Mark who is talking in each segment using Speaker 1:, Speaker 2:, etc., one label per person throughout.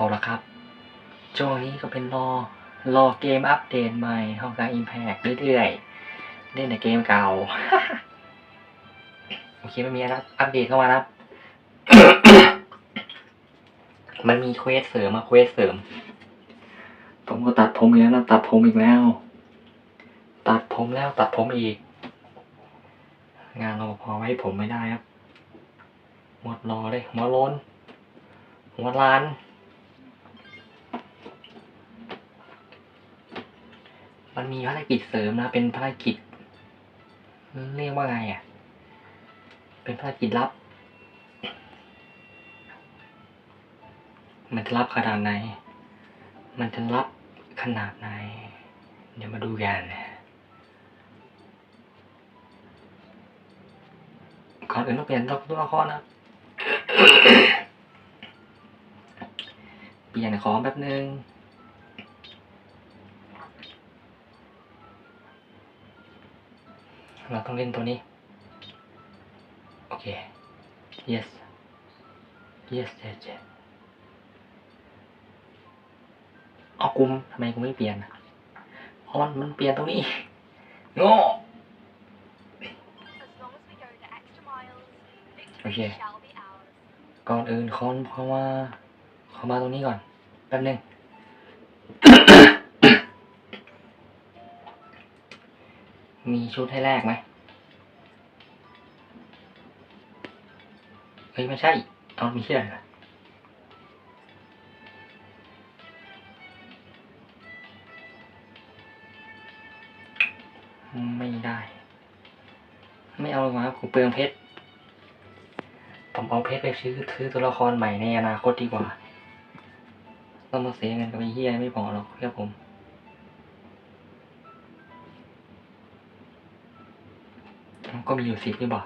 Speaker 1: เอาละครับ ช่วงนี้ก็เป็นรอ รอเกมอัปเดตใหม่ของการอิมแพกเรื่อยๆ เล่นแต่เกมเก่า โอเคไม่มีอะไรอัปเดตเข้ามานะครับมันมีเควสเสริมมาเควสเสริม ผมก็ตัดผมอีกแล้วนะตัดผมอีกแล้ว ตัดผมแล้วตัดผมอีก งานรปภไว้ให้ผมไม่ได้ครับ หมดรอเลยหัวโล้นหัวล้าน มันมีภารกิจเสริมนะ เป็นภารกิจ เรียกว่าไงอะ เป็นภารกิจลับ มันจะรับขนาดไหน มันจะรับขนาดไหน เดี๋ยวมาดูกันนะก่อนอื่นต้องเปลี่ยนตัวละครนะเปลี่ยนของแป๊บนึง เราต้องเล่นตัวนี้ โอเค yes yes yes yes เอากุมทำไมกูไม่เปลี่ยนเพราะมันมันเปลี่ยนตรงนี้โง่
Speaker 2: As long as we go the extra miles, victory
Speaker 1: Okay.
Speaker 2: shall be ours.
Speaker 1: ก่อนอื่นคอนเพราะว่าเขามาตรงนี้ก่อน แป๊บนึง มีชุดให้แลกไหมเฮ้ยไม่ใช่เอามีที่ไหนนะไม่ได้ ไม่เอาหรอกครับกูเปลืองเพชร ผมเอาเพชรไปซื้อซื้อตัวละครใหม่ในอนาคตดีกว่า ต้องมาเสียเงินกับไอ้เฮียไม่พอหรอกเพื่อผม ก็มีอยู่สิบนี่บ่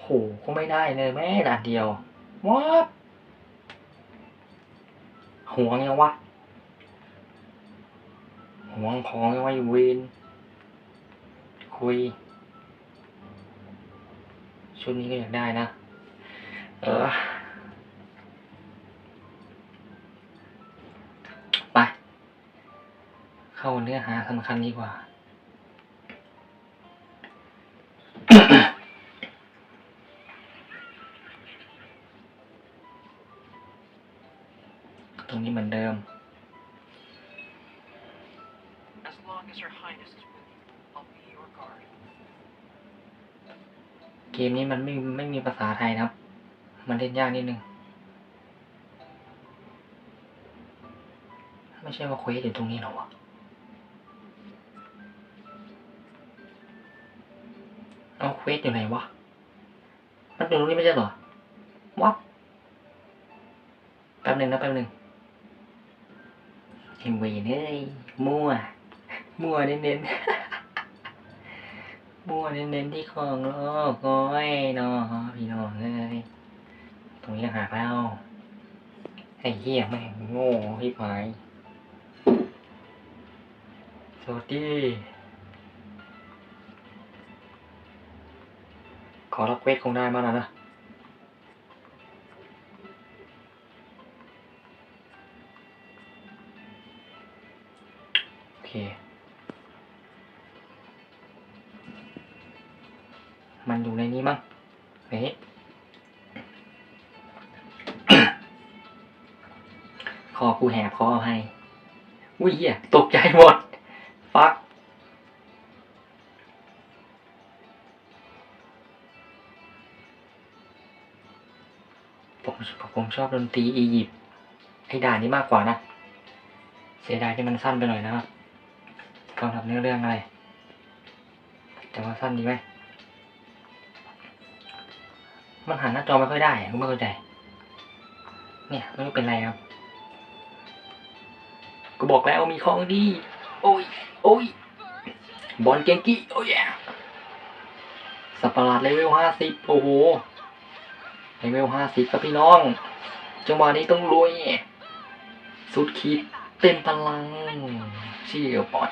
Speaker 1: โหก็ไม่ได้เลยแม่ด่านเดียววัดห่วงยังวะห่วงของยังวะอยู่เวนคุย ชุดนี้ก็อยากได้นะ เออ เข้าเนื้อหาสำคัญดีกว่า ตรงนี้เหมือนเดิม
Speaker 3: As long as your highness is with you, I'll be your guard.
Speaker 1: เกมนี้มันไม่ไม่มีภาษาไทยนะครับ มันเล่นยากนิดนึงไม่ใช่ว่าเควสอยู่ตรงนี้หรอวะ เอาเควสอยู่ไหนวะ มันอยู่ตรงนี้ไม่ใช่หรอวะแป๊บหนึ่งนะแป๊บหนึ่งเอ็มวีเอ้ยมั่ว มั่วเน้นๆ มั่วเน้นๆที่ของโลกโอ้ยนาะพี่น้องเอ้ยตรงนี้ต่าหากแล้วไอ้เหี้ยแม่งโง่พี่พายสวัสดี ขอรับเควสคงได้มากแล้วนะโอเค มันอยู่ในนี้มั้งเฮ้คอกูแหบคอเอาให้ อุ้ยเหี้ยตกใจหมด ผมชอบดนตรีอียิปต์ไอ้ด่านนี้มากกว่านะ เสียดายที่มันสั้นไปหน่อยนะครับกำกับเนื้อเรื่องอะไร แต่ว่าสั้นดีไหม มันหันหน้าจอไม่ค่อยได้อะผมไม่เข้าใจ เนี่ยไม่รู้เป็นไรครับ ก็บอกแล้วมีของดี โอ้ย โอ้ย บอลเกงกี้ โอ้ยสัตว์ประหลาดเลเวลห้าสิบโอ้โห เลเวลห้าสิบครับพี่น้อง จังหวะนี้ต้องรวย สุดขีดเต็มพลังเชี่ยวปล่อย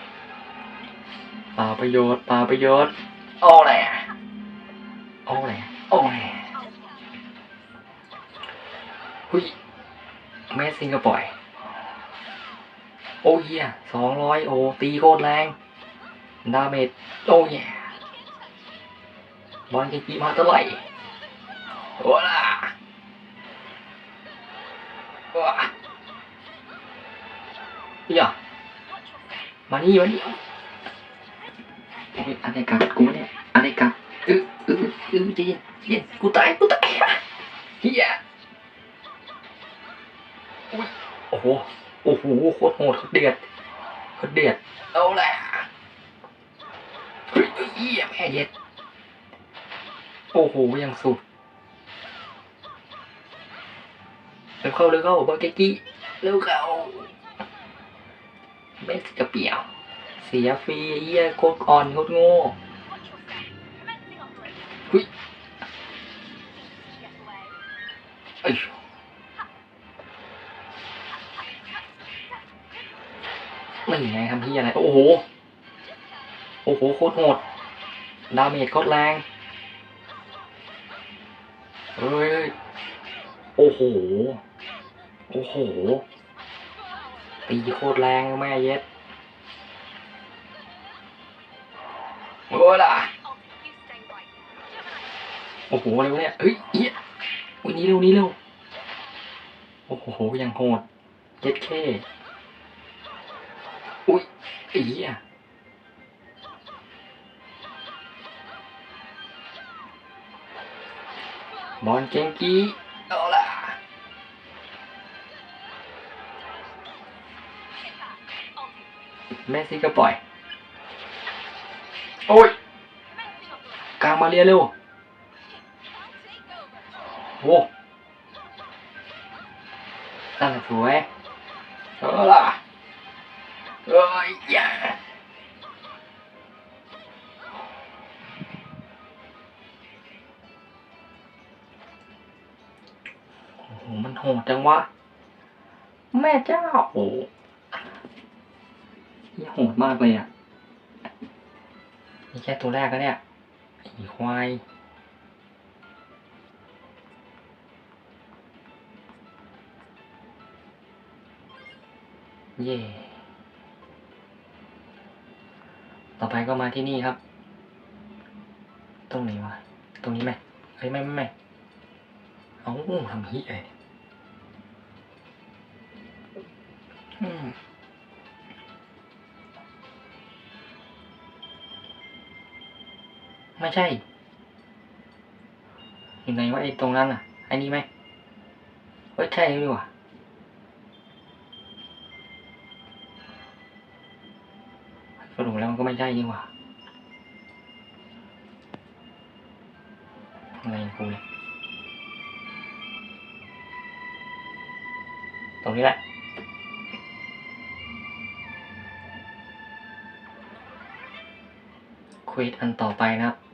Speaker 1: ป่าประโยชน์ป่าประโยชน์โอ้แหละโอ้แหละโอ้แหละหุยแม่ซิงก็ปล่อย โอ้ยเหี้ยสองร้อยโอตีโคตรแรง ดาเมจโอ้ยบอลเกกีมาเท่าไหร่ โอ้ล่ะว้าเหี้ยมานี่มานี่โอ้ยอะไรกัดกูเนี่ยอะไรกัดเออเออเออใจเย็นใจเย็นกูตายกูตายเฮียอุ้ยโอ้โหโอ้โหโคตรโหดโคตรเดือดโคตรเดือดเอาแหละเฮ้ยเฮียแม่เย็ดโอ้โหยังสุด เร็วเข้าเร็วเข้าบอลเกกี้เร็วเข้าไม่จะเปลี่ยว เสียฟรีเฮียโคตรอ่อนโคตรโง่
Speaker 2: Commencing operation.
Speaker 1: Hui.
Speaker 2: Get away.
Speaker 1: เอ้ยไม่ไงทำที่อะไร โอ้โห โอ้โห โคตรโหด ดาเมจโคตรแรงเฮ้ย โอ้โห โอ้โห ตีโคตรแรงแม่เย็ดโอ้ล่ะโอ้โหอะไรวะเนี่ยเฮ้ยเอี้ยวันนี้เร็วนี้เร็ว โอ้โห ยังโหดเย็ดแค่อุ้ยอ้เหี้ยบอลเก่งกี้เอาล่ะ แมสซี่ก็ปล่อย โอ้ย
Speaker 2: commencing operation.
Speaker 1: กลางมาเรียเร็ว
Speaker 2: I'll take over.
Speaker 1: โอ้นั่นแหละสวยเอาล่ะเอ้ยอย่าโอ้โหมันโหดจังวะ แม่เจ้าโอ้ ยโหดมากเลยอะ นี่แค่ตัวแรกแล้วเนี่ยไอ้ควายเย่ ต่อไปก็มาที่นี่ครับ ตรงไหนวะ ตรงนี้ไหมเฮ้ยไม่ไม่ไม่เอาทำฮียอะไรเนี่ย ไม่ใช่อยู่ไหนวะไอ้ตรงนั้นอะไอ้นี่ไหมเฮ้ยใช่นี่หว่าสรุปแล้วมันก็ไม่ใช่นี่หว่าอะไรองกูเนี่ยตรงนี้แหละควิดอันต่อไปนะครับ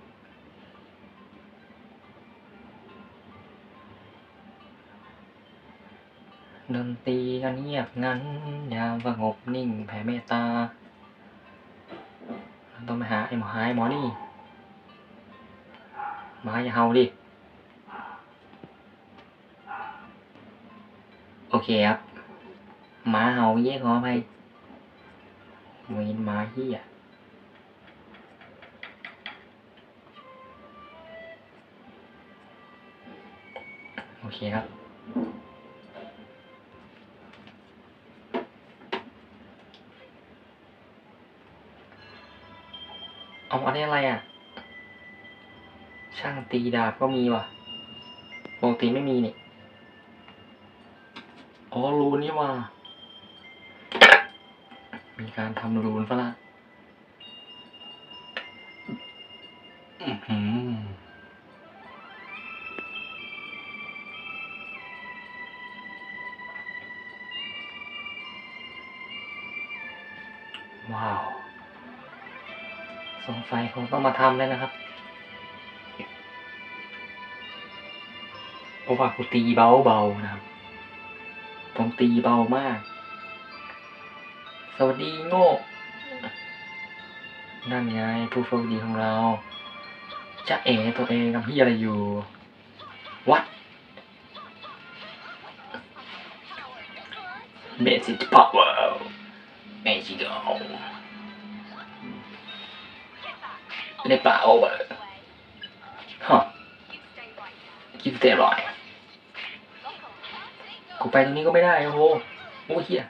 Speaker 1: ดนตรีก็เงียบงั้น ยามสงบนิ่งแผ่เมตตา ต้องไปหาไอ้หมอหาไอ้หมอนี่หมาอย่าเห่าดิ โอเคครับหมาเห่าแยกขอไปเวนหมาเฮียโอเคครับ เอาอันนี้อะไรอะ ช่างตีดาบก็มีว่ะปกติไม่มีนี่อ๋อรูนี่ว่ะมีการทำรูนซะละอื้อหือว้าว สงสัยคงต้องมาทำแล้วนะครับเพราะว่ากูตีเบาๆนะครับ ผมตีเบามาก สวัสดีโง่ นั่นไงผู้โชคดีของเราจะเอ๋ตัวเองทำที่อะไรอยู่ วัด Magic power Magic
Speaker 2: Get back. I'll
Speaker 1: Let
Speaker 2: take
Speaker 1: that over.
Speaker 2: it away.
Speaker 1: ฮะ
Speaker 2: You stay right there.
Speaker 1: คิดเตะลอย
Speaker 2: Lock on. Take
Speaker 1: กู
Speaker 2: over.
Speaker 1: ไปตรงนี้ก็ไม่ได้โอ้โหโอ้เฮีย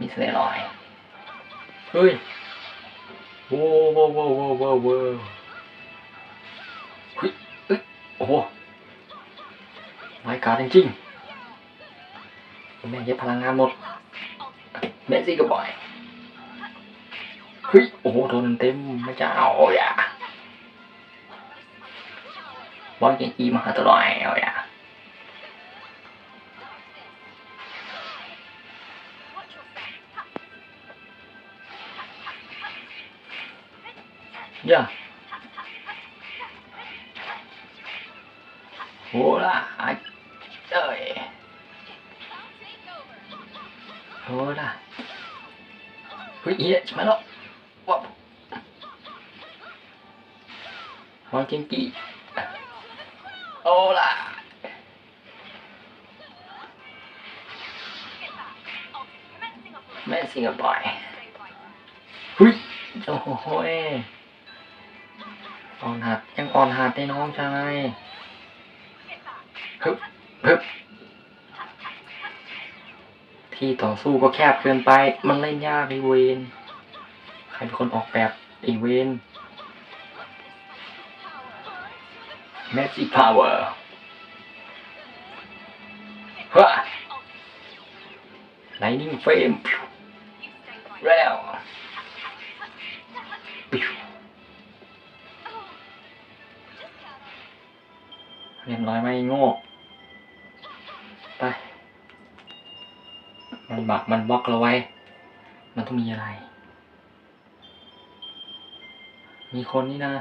Speaker 1: มีเสน่ห์ลอยเฮ้ยโว้โว้โว้โว้โว้โว้เฮ้ยเอ้ยโอ้โหรายการจริงๆแม่เย็บพลังงานหมดแม่ซี่กับบอย เฮ้ยโอ้โหโดนเต็มๆไม่เจ้าโอ้ยอะบอลเก บอลเกงกีโอ้ล่ะ
Speaker 2: Get back. I'll commencing operation.
Speaker 1: แม่สิงกับบอย
Speaker 2: Stay right there.
Speaker 1: เฮ้ยโอ้โหเอ้ยอ่อนหัดยังอ่อนหัดได้น้องชาย
Speaker 2: Get back.
Speaker 1: ฮึบฮึบที่ต่อสู้ก็แคบเกินไป มันเล่นยากไอเวน ใครเป็นคนออกแบบไอเวน Magic Power ฮะ Lightning Frame
Speaker 2: You stay right
Speaker 1: แล้วเรียบร้อยไหมโง่ไปมันบักมันบล็อกเราไว้ มันต้องมีอะไร มีคนนี่นะ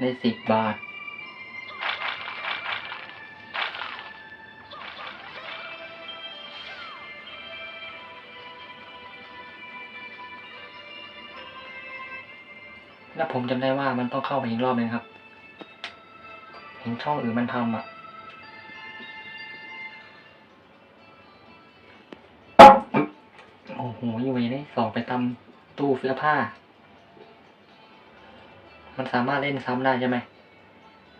Speaker 1: ได้สิบบาท แล้วผมจำได้ว่ามันต้องเข้าไปอีกรอบนึงครับ เห็นช่องอื่นมันทำอะโอ้โหยูเวนี่สอบไปตำตู้เสื้อผ้า มันสามารถเล่นซ้ำได้ใช่ไหม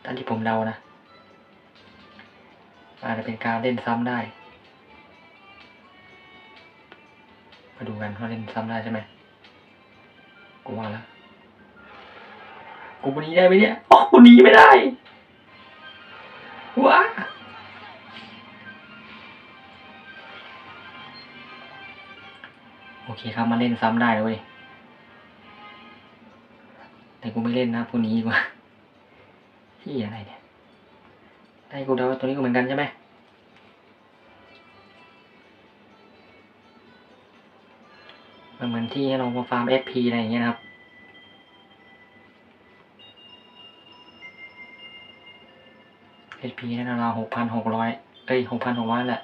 Speaker 1: ตามที่ผมเดานะอาจจะเป็นการเล่นซ้ำได้ มาดูกันว่าเล่นซ้ำได้ใช่ไหมกูว่าแล้วกูหนีได้ไหมเนี่ยอ๋อกูหนีไม่ได้ว้าโอเคครับมาเล่นซ้ำได้เลย ไม่เล่นนะกูหนีดีกว่าที่อะไรเนี่ย ได้กูเดาว่าตัวนี้ก็เหมือนกันใช่ไหมมันเหมือนที่ให้เรามาฟาร์ม SP อะไรอย่างเงี้ยนะครับ HP นั่นราหกพันหกร้อยเอ้ยหกพันหกร้อยแหละ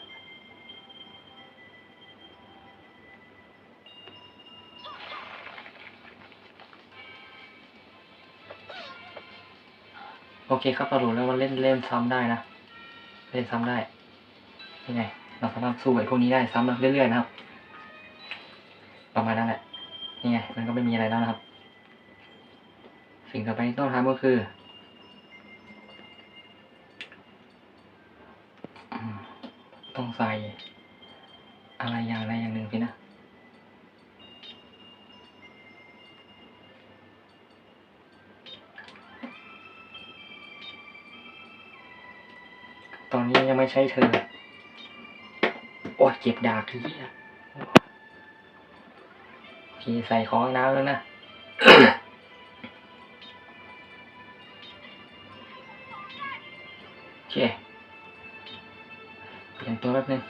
Speaker 1: โอเคครับสรุปแล้วว่าเล่นเล่นซ้ำได้นะ เล่นซ้ำได้ยังไง เราสามารถสู้ไอ้พวกนี้ได้ซ้ำเรื่อยๆนะครับ ประมาณนั้นแหละนี่ไง มันก็ไม่มีอะไรแล้วนะครับ สิ่งต่อไปที่ต้องทำก็คือต้องใส่อะไรอย่างใดอย่างหนึ่งสินะ ตอนนี้ยังไม่ใช่เธอ โอ้เจ็บดากทีอะโอเคใส่ของน้ำแล้วนะโอเคเปลี่ยนตัวแป๊บนึง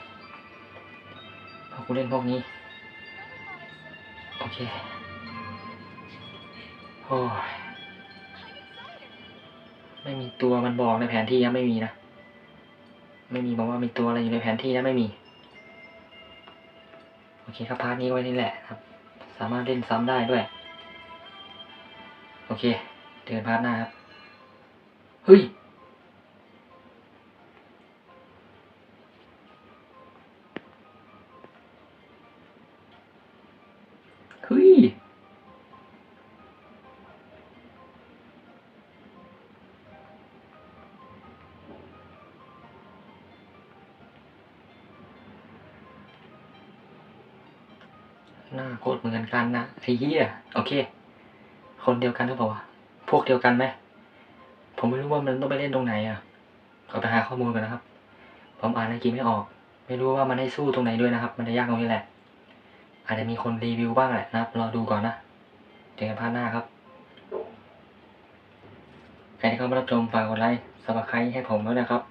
Speaker 1: พอกูเล่นพวกนี้ โอเค โอ้ยไม่มีตัวมันบอกในแผนที่นะไม่มีนะ ไม่มีบอกว่ามีตัวอะไรอยู่ในแผนที่นะไม่มี โอเคครับพาร์ทนี้ไว้นี่แหละครับ สามารถเล่นซ้ำได้ด้วย โอเค เดินพาร์ทหน้าครับ เฮ้ย หน้าโคตรเหมือนกันนะไอ้เหี้ยโอเค คนเดียวกันหรือเปล่าวะพวกเดียวกันไหมผมไม่รู้ว่ามันต้องไปเล่นตรงไหนอะขอไปหาข้อมูลกันนะครับ ผมอ่านในกมไม่ออก ไม่รู้ว่ามันให้สู้ตรงไหนด้วยนะครับ มันจะยากตรงนี้แหละ อาจจะมีคนรีวิวบ้างแหละนะครับรอดูก่อนนะเจอกันพาร์ทหน้าครับใครที่เข้ามารับชมฝากกดไลค์สมัครใครให้ผมด้วยนะครับ